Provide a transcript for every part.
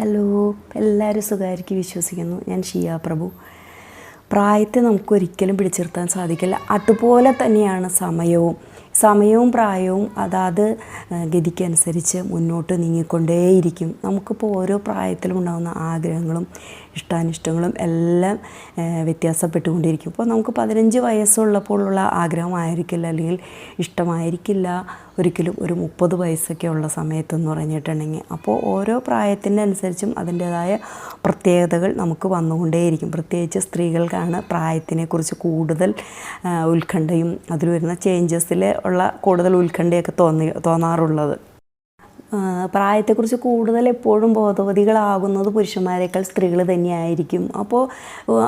Hello എല്ലാവരും സുഖമായിരിക്കും വിശ്വസിക്കുന്നു. ഞാൻ ഷിയ പ്രഭു. പ്രായത്തെ നമുക്ക് ഒരിക്കലും പിടിച്ചിരുത്താൻ സാധിക്കില്ല. അതുപോലെ തന്നെയാണ് സമയവും. സമയവും പ്രായവും അതാത് ഗതിക്കനുസരിച്ച് മുന്നോട്ട് നീങ്ങിക്കൊണ്ടേയിരിക്കും. നമുക്കിപ്പോൾ ഓരോ പ്രായത്തിലും ഉണ്ടാകുന്ന ആഗ്രഹങ്ങളും ഇഷ്ടാനിഷ്ടങ്ങളും എല്ലാം വ്യത്യാസപ്പെട്ടുകൊണ്ടിരിക്കും. ഇപ്പോൾ നമുക്ക് പതിനഞ്ച് വയസ്സുള്ളപ്പോഴുള്ള ആഗ്രഹമായിരിക്കില്ല അല്ലെങ്കിൽ ഇഷ്ടമായിരിക്കില്ല ഒരിക്കലും ഒരു മുപ്പത് വയസ്സൊക്കെ ഉള്ള സമയത്തെന്ന് പറഞ്ഞിട്ടുണ്ടെങ്കിൽ. അപ്പോൾ ഓരോ പ്രായത്തിന്റെ അനുസരിച്ചും അതിന്റേതായ പ്രത്യേകതകൾ നമുക്ക് വന്നുകൊണ്ടേയിരിക്കും. പ്രത്യേകിച്ച് സ്ത്രീകൾക്കാണ് പ്രായത്തിനെക്കുറിച്ച് കൂടുതൽ ഉത്കണ്ഠയും അതിൽ വരുന്ന ചേഞ്ചസിൽ ഉള്ള കൂടുതൽ ഉത്കണ്ഠയൊക്കെ തോന്നി തോന്നാറുള്ളത്. പ്രായത്തെക്കുറിച്ച് കൂടുതൽ എപ്പോഴും ബോധവതികളാകുന്നത് പുരുഷന്മാരെക്കാൾ സ്ത്രീകൾ തന്നെയായിരിക്കും. അപ്പോൾ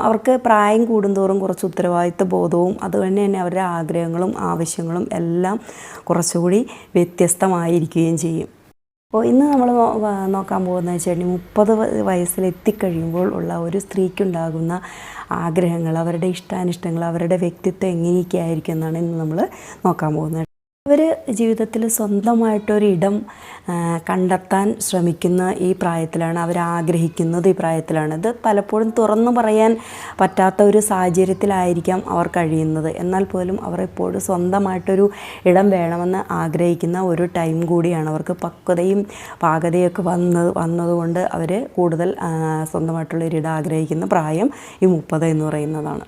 അവർക്ക് പ്രായം കൂടുന്തോറും കുറച്ച് ഉത്തരവാദിത്വ ബോധവും അതുതന്നെ തന്നെ അവരുടെ ആഗ്രഹങ്ങളും ആവശ്യങ്ങളും എല്ലാം കുറച്ചുകൂടി വ്യത്യസ്തമായിരിക്കുകയും ചെയ്യും. അപ്പോൾ ഇന്ന് നമ്മൾ നോക്കാൻ പോകുന്നത് വെച്ചിട്ടുണ്ടെങ്കിൽ മുപ്പത് വയസ്സിലെത്തിക്കഴിയുമ്പോൾ ഉള്ള ഒരു സ്ത്രീക്കുണ്ടാകുന്ന ആഗ്രഹങ്ങൾ അവരുടെ ഇഷ്ടാനിഷ്ടങ്ങൾ അവരുടെ വ്യക്തിത്വം എങ്ങനെയൊക്കെ ആയിരിക്കും എന്നാണ് ഇന്ന് നമ്മൾ നോക്കാൻ പോകുന്നത്. അവർ ജീവിതത്തിൽ സ്വന്തമായിട്ടൊരിടം കണ്ടെത്താൻ ശ്രമിക്കുന്ന ഈ പ്രായത്തിലാണ് അവർ ആഗ്രഹിക്കുന്നത് ഈ പ്രായത്തിലാണ്. ഇത് പലപ്പോഴും തുറന്നു പറയാൻ പറ്റാത്ത ഒരു സാഹചര്യത്തിലായിരിക്കാം അവർ കഴിയുന്നത്. എന്നാൽ പോലും അവർ എപ്പോഴും സ്വന്തമായിട്ടൊരു ഇടം വേണമെന്ന് ആഗ്രഹിക്കുന്ന ഒരു ടൈം കൂടിയാണ്. അവർക്ക് പക്വതയും പാകതയൊക്കെ വന്ന് വന്നതുകൊണ്ട് അവർ കൂടുതൽ സ്വന്തമായിട്ടുള്ളൊരിടം ആഗ്രഹിക്കുന്ന പ്രായം ഈ മുപ്പത് എന്ന് പറയുന്നതാണ്.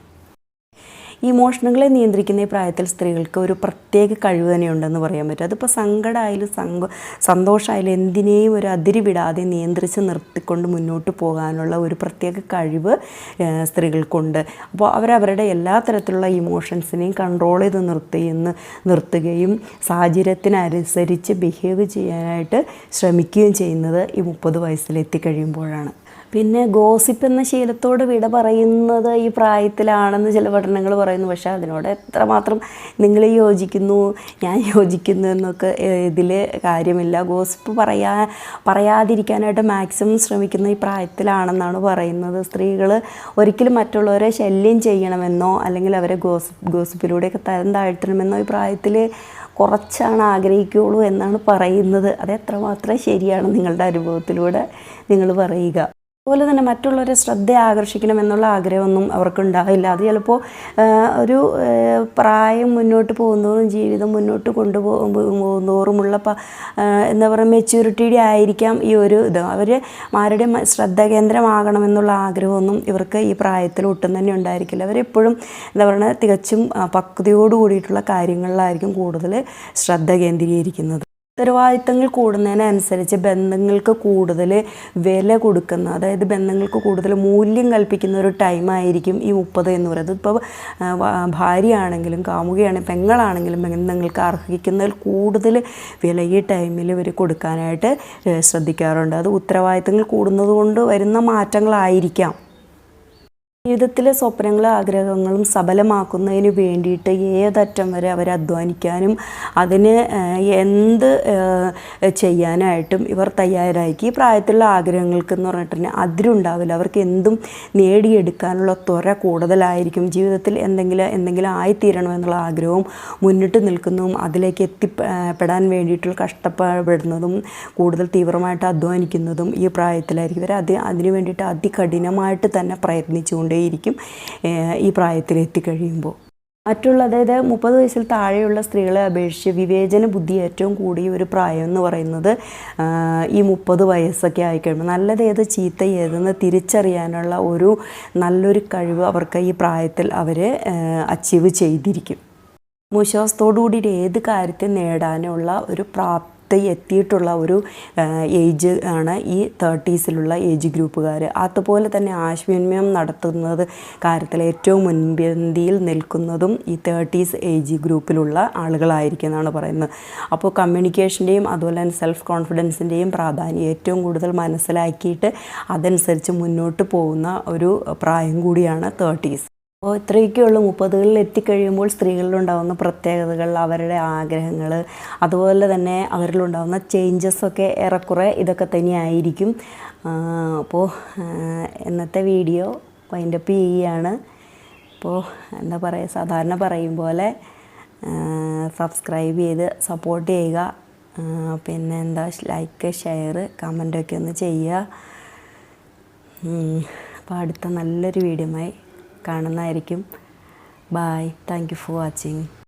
ഇമോഷനുകളെ നിയന്ത്രിക്കുന്ന ഈ പ്രായത്തിൽ സ്ത്രീകൾക്ക് ഒരു പ്രത്യേക കഴിവ് തന്നെയുണ്ടെന്ന് പറയാൻ പറ്റും. അതിപ്പോൾ സങ്കടമായാലും സങ്ക സന്തോഷമായാലും എന്തിനേയും ഒരു അതിരി വിടാതെ നിയന്ത്രിച്ച് നിർത്തിക്കൊണ്ട് മുന്നോട്ട് പോകാനുള്ള ഒരു പ്രത്യേക കഴിവ് സ്ത്രീകൾക്കുണ്ട്. അപ്പോൾ അവരവരുടെ എല്ലാ തരത്തിലുള്ള ഇമോഷൻസിനെയും കൺട്രോൾ ചെയ്ത് നിർത്തിയെന്ന് നിർത്തുകയും സാഹചര്യത്തിനനുസരിച്ച് ബിഹേവ് ചെയ്യാനായിട്ട് ശ്രമിക്കുകയും ചെയ്യുന്നത് ഈ മുപ്പത് വയസ്സിലെത്തിക്കഴിയുമ്പോഴാണ് പിന്നെ ഗോസിപ്പ് എന്ന ശീലത്തോട് വിട പറയുന്നത് ഈ പ്രായത്തിലാണെന്ന് ചില പഠനങ്ങൾ പറയുന്നു. പക്ഷേ അതിനോട് എത്രമാത്രം നിങ്ങൾ യോജിക്കുന്നു ഞാൻ യോജിക്കുന്നു എന്നൊക്കെ ഇതിൽ കാര്യമില്ല. ഗോസിപ്പ് പറയാ പറയാതിരിക്കാനായിട്ട് മാക്സിമം ശ്രമിക്കുന്ന ഈ പ്രായത്തിലാണെന്നാണ് പറയുന്നത്. സ്ത്രീകൾ ഒരിക്കലും മറ്റുള്ളവരെ ശല്യം ചെയ്യണമെന്നോ അല്ലെങ്കിൽ അവരെ ഗോസിപ്പ് ഗോസിപ്പിലൂടെയൊക്കെ തരം താഴ്ത്തണമെന്നോ ഈ പ്രായത്തിൽ കുറച്ചാണ് ആഗ്രഹിക്കുകയുള്ളൂ എന്നാണ് പറയുന്നത്. അത് എത്രമാത്രം ശരിയാണ് നിങ്ങളുടെ അനുഭവത്തിലൂടെ നിങ്ങൾ പറയുക. അതുപോലെ തന്നെ മറ്റുള്ളവരെ ശ്രദ്ധ ആകർഷിക്കണം എന്നുള്ള ആഗ്രഹമൊന്നും അവർക്കുണ്ടാവില്ല. അത് ചിലപ്പോൾ ഒരു പ്രായം മുന്നോട്ട് പോകുന്നതോറും ജീവിതം മുന്നോട്ട് കൊണ്ടുപോകുന്നതോറുമുള്ള എന്താ പറയുക മെച്യൂരിറ്റിയുടെ ആയിരിക്കാം ഈ ഒരു ഇത്. അവർ ആരുടെ ശ്രദ്ധ കേന്ദ്രമാകണമെന്നുള്ള ആഗ്രഹമൊന്നും ഇവർക്ക് ഈ പ്രായത്തിൽ ഒട്ടും തന്നെ ഉണ്ടായിരിക്കില്ല. അവരെപ്പോഴും എന്താ പറയുക തികച്ചും പക്വതയോട് കൂടിയിട്ടുള്ള കാര്യങ്ങളിലായിരിക്കും കൂടുതൽ ശ്രദ്ധ കേന്ദ്രീകരിക്കുന്നത്. ഉത്തരവാദിത്തങ്ങൾ കൂടുന്നതിനനുസരിച്ച് ബന്ധങ്ങൾക്ക് കൂടുതൽ വില കൊടുക്കുന്ന അതായത് ബന്ധങ്ങൾക്ക് കൂടുതൽ മൂല്യം കൽപ്പിക്കുന്ന ഒരു ടൈമായിരിക്കും ഈ മുപ്പത് എന്ന് പറയുന്നത്. ഇപ്പോൾ ഭാര്യയാണെങ്കിലും കാമുകയാണെങ്കിലും പെങ്ങളാണെങ്കിലും ബന്ധങ്ങൾക്ക് അർഹിക്കുന്നതിൽ കൂടുതൽ വില ഈ ടൈമിൽ ഇവർ കൊടുക്കാനായിട്ട് ശ്രദ്ധിക്കാറുണ്ട്. അത് ഉത്തരവാദിത്തങ്ങൾ കൂടുന്നത് കൊണ്ട് വരുന്ന മാറ്റങ്ങളായിരിക്കാം. ജീവിതത്തിലെ സ്വപ്നങ്ങളും ആഗ്രഹങ്ങളും സഫലമാക്കുന്നതിന് വേണ്ടിയിട്ട് ഏതറ്റം വരെ അവർ അധ്വാനിക്കാനും അതിന് എന്ത് ചെയ്യാനായിട്ടും ഇവർ തയ്യാറായിരിക്കും ഈ പ്രായത്തിലുള്ള ആഗ്രഹങ്ങൾക്ക് എന്ന് പറഞ്ഞിട്ടുണ്ടെങ്കിൽ അതിരുണ്ടാവില്ല അവർക്ക് എന്തും നേടിയെടുക്കാനുള്ള ത്വര കൂടുതലായിരിക്കും. ജീവിതത്തിൽ എന്തെങ്കിലും എന്തെങ്കിലും ആയിത്തീരണമെന്നുള്ള ആഗ്രഹവും മുന്നിട്ട് നിൽക്കുന്നതും അതിലേക്ക് എത്തിപ്പെടാൻ വേണ്ടിയിട്ടുള്ള കഷ്ടപ്പെടുന്നതും കൂടുതൽ തീവ്രമായിട്ട് അധ്വാനിക്കുന്നതും ഈ പ്രായത്തിലായിരിക്കും. ഇവർ അത് അതിനു വേണ്ടിയിട്ട് അതികഠിനമായിട്ട് തന്നെ പ്രയത്നിച്ചുകൊണ്ടേയിരിക്കും ഏഹ്, ഈ പ്രായത്തിൽ എത്തിക്കഴിയുമ്പോൾ. മറ്റുള്ള അതായത് മുപ്പത് വയസ്സിൽ താഴെയുള്ള സ്ത്രീകളെ അപേക്ഷിച്ച് വിവേചന ബുദ്ധി ഏറ്റവും കൂടിയ ഒരു പ്രായം എന്ന് പറയുന്നത് ഈ മുപ്പത് വയസ്സൊക്കെ ആയിക്കഴിയുമ്പോൾ. നല്ലത് ഏത് ചീത്ത ഏതെന്ന് തിരിച്ചറിയാനുള്ള ഒരു നല്ലൊരു കഴിവ് അവർക്ക് ഈ പ്രായത്തിൽ അവർ അച്ചീവ് ചെയ്തിരിക്കും. വിശ്വാസത്തോടു കൂടിയിട്ട് ഏത് കാര്യത്തെ നേടാനുള്ള ഒരു പ്രാപ്തി എത്തിയിട്ടുള്ള ഒരു ഏജ് ആണ് ഈ തേർട്ടീസിലുള്ള ഏജ് ഗ്രൂപ്പുകാർ അതുപോലെ തന്നെ ആശയവിനിമയം നടത്തുന്നത് കാര്യത്തിൽ ഏറ്റവും മുൻപന്തിയിൽ നിൽക്കുന്നതും ഈ തേർട്ടീസ് ഏജ് ഗ്രൂപ്പിലുള്ള ആളുകളായിരിക്കും എന്നാണ് പറയുന്നത്. അപ്പോൾ കമ്മ്യൂണിക്കേഷന്റെയും അതുപോലെ തന്നെ സെൽഫ് കോൺഫിഡൻസിന്റെയും പ്രാധാന്യം ഏറ്റവും കൂടുതൽ മനസ്സിലാക്കിയിട്ട് അതനുസരിച്ച് മുന്നോട്ട് പോകുന്ന ഒരു പ്രായം കൂടിയാണ് തേർട്ടീസ്. അപ്പോൾ ഇത്രയൊക്കെയുള്ളൂ മുപ്പതുകളിൽ എത്തിക്കഴിയുമ്പോൾ സ്ത്രീകളിലുണ്ടാകുന്ന പ്രത്യേകതകൾ അവരുടെ ആഗ്രഹങ്ങൾ അതുപോലെ തന്നെ അവരിലുണ്ടാകുന്ന ചേഞ്ചസൊക്കെ ഏറെക്കുറെ ഇതൊക്കെ തന്നെയായിരിക്കും. അപ്പോൾ ഇന്നത്തെ വീഡിയോ വൈൻഡപ്പ് ചെയ്യുകയാണ് അപ്പോൾ എന്താ പറയുക സാധാരണ പറയും പോലെ സബ്സ്ക്രൈബ് ചെയ്ത് സപ്പോർട്ട് ചെയ്യുക. പിന്നെ എന്താ ലൈക്ക് ഷെയർ കമന്റൊക്കെ ഒന്ന് ചെയ്യുക. അപ്പോൾ അടുത്ത നല്ലൊരു വീഡിയോയുമായി കാണുന്നതായിരിക്കും. Bye thank you for watching